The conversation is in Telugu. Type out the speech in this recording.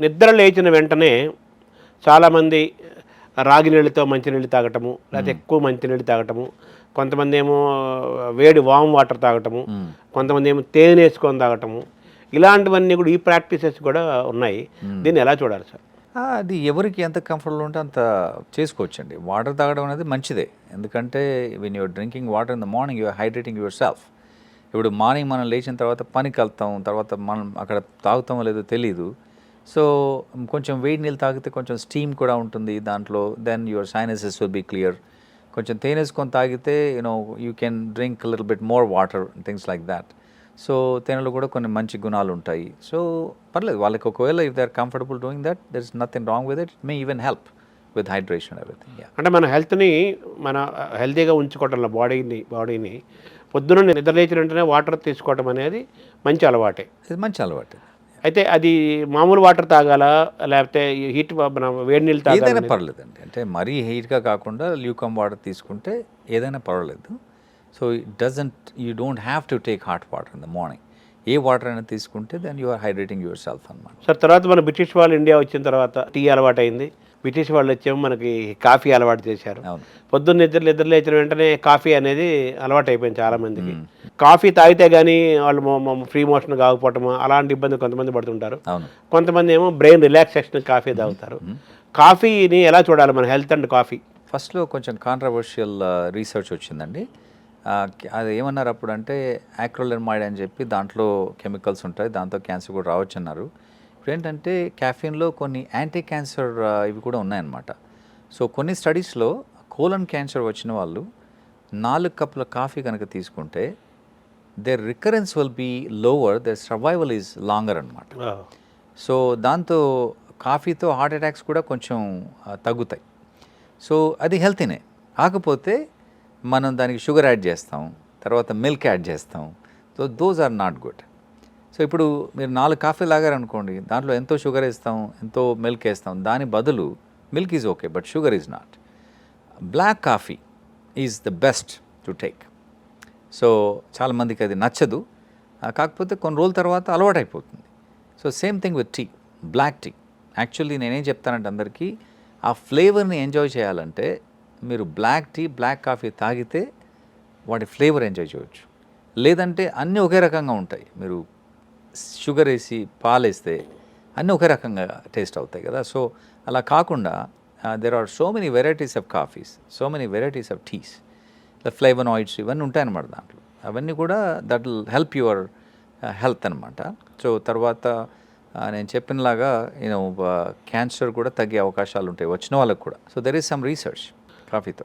నిద్ర లేచిన వెంటనే చాలామంది రాగి నీళ్ళతో మంచినీళ్ళు తాగటము లేకపోతే ఎక్కువ మంచినీళ్ళు తాగటము కొంతమంది ఏమో వేడి వామ్ వాటర్ తాగటము కొంతమంది ఏమో తేనె వేసుకొని తాగటము ఇలాంటివన్నీ కూడా ఈ ప్రాక్టీసెస్ కూడా ఉన్నాయి. దీన్ని ఎలా చూడాలి సార్? అది ఎవరికి ఎంత కంఫర్టబుల్ ఉంటే అంత చేసుకోవచ్చండి. వాటర్ తాగడం అనేది మంచిదే. ఎందుకంటే when you're drinking water in the morning you are hydrating yourself ఇప్పుడు మార్నింగ్ మనం లేచిన తర్వాత పనికి వెళ్తాం తర్వాత మనం అక్కడ తాగుతామో లేదో తెలియదు సో కొంచెం వేడి నీళ్ళు తాగితే కొంచెం స్టీమ్ కూడా ఉంటుంది దాంట్లో. Then your sinuses will be clear కొంచెం తేనెసుకొని తాగితే you know you can drink little bit more water things like that so తేనెలో కూడా కొన్ని మంచి గుణాలు ఉంటాయి. సో పర్లేదు వాళ్ళకి ఒకవేళ if they are comfortable doing that there is nothing wrong with it may even help with hydration everything అంటే మన హెల్త్ని మన హెల్తీగా ఉంచుకోవటంలో బాడీని బాడీని పొద్దున నిద్ర లేచిన వెంటనే వాటర్ తీసుకోవటం అనేది మంచి అలవాటే. ఇది మంచి అలవాటు. అయితే అది మామూలు వాటర్ తాగాలా? లేకపోతే హీట్ మన వేడి నీళ్ళు తాగాలా పర్లేదండి. అంటే మరీ హీట్గా కాకుండా ల్యూకమ్ వాటర్ తీసుకుంటే ఏదైనా పర్వాలేదు. So it doesn't you don't have to take hot water in the morning A water అయినా తీసుకుంటే then you are hydrating yourself అనమాట సార్ తర్వాత మన బ్రిటిష్ వాళ్ళు ఇండియా వచ్చిన తర్వాత టీ అలవాటు అయింది బ్రిటిష్ వాళ్ళు వచ్చేమో మనకి కాఫీ అలవాటు చేశారు. పొద్దున్న నిద్ర నిద్ర లేచిన వెంటనే కాఫీ అనేది అలవాటు అయిపోయింది చాలా మందికి. కాఫీ తాగితే కానీ వాళ్ళు ఫ్రీ మోషన్ కాకపోవటము అలాంటి ఇబ్బంది కొంతమంది పడుతుంటారు. కొంతమంది ఏమో బ్రెయిన్ రిలాక్సేషన్ కాఫీ తాగుతారు. కాఫీని ఎలా చూడాలి మన హెల్త్ అండ్ కాఫీ? ఫస్ట్లో కొంచెం కాంట్రవర్షియల్ రీసెర్చ్ వచ్చిందండి. అది ఏమన్నారు అప్పుడు అంటే యాక్రోలెర్మైడ్ అని చెప్పి దాంట్లో కెమికల్స్ ఉంటాయి దాంతో క్యాన్సర్ కూడా రావచ్చు అన్నారు ఇప్పుడు ఏంటంటే క్యాఫీన్లో కొన్ని యాంటీ క్యాన్సర్ ఇవి కూడా ఉన్నాయన్నమాట. సో కొన్ని స్టడీస్లో కోలన్ క్యాన్సర్ వచ్చిన వాళ్ళు నాలుగు కప్పుల కాఫీ కనుక తీసుకుంటే their recurrence will be lower their survival is longer అనమాట సో దాంతో కాఫీతో హార్ట్ అటాక్స్ కూడా కొంచెం తగ్గుతాయి. సో అది హెల్తీనే కాకపోతే మనం దానికి షుగర్ యాడ్ చేస్తాం తర్వాత మిల్క్ యాడ్ చేస్తాం. So those are not good so ఇప్పుడు మీరు నాలుగు కాఫీ లాగారనుకోండి దాంట్లో ఎంతో షుగర్ వేస్తాం ఎంతో మిల్క్ వేస్తాం దాని బదులు milk is okay but sugar is not black coffee is the best to take so చాలామందికి అది నచ్చదు. కాకపోతే కొన్ని రోజుల తర్వాత అలవాటైపోతుంది. So same thing with tea black tea. Actually నేనేం చెప్తానంటే అందరికీ ఆ ఫ్లేవర్ని ఎంజాయ్ చేయాలంటే మీరు బ్లాక్ టీ బ్లాక్ కాఫీ తాగితే వాటి ఫ్లేవర్ ఎంజాయ్ చేయవచ్చు లేదంటే అన్నీ ఒకే రకంగా ఉంటాయి. మీరు షుగర్ వేసి పాలు వేస్తే అన్నీ ఒకే రకంగా టేస్ట్ అవుతాయి కదా. సో అలా కాకుండా there are so many varieties of coffees so many varieties of teas flavonoids ఇవన్నీ ఉంటాయన్నమాట దాంట్లో. అవన్నీ కూడా that will help your health అనమాట సో తర్వాత uh, నేను చెప్పినలాగా యూనో క్యాన్సర్ uh, కూడా తగ్గే అవకాశాలు ఉంటాయి వచ్చిన వాళ్ళకు కూడా. So there is some research కాఫీతో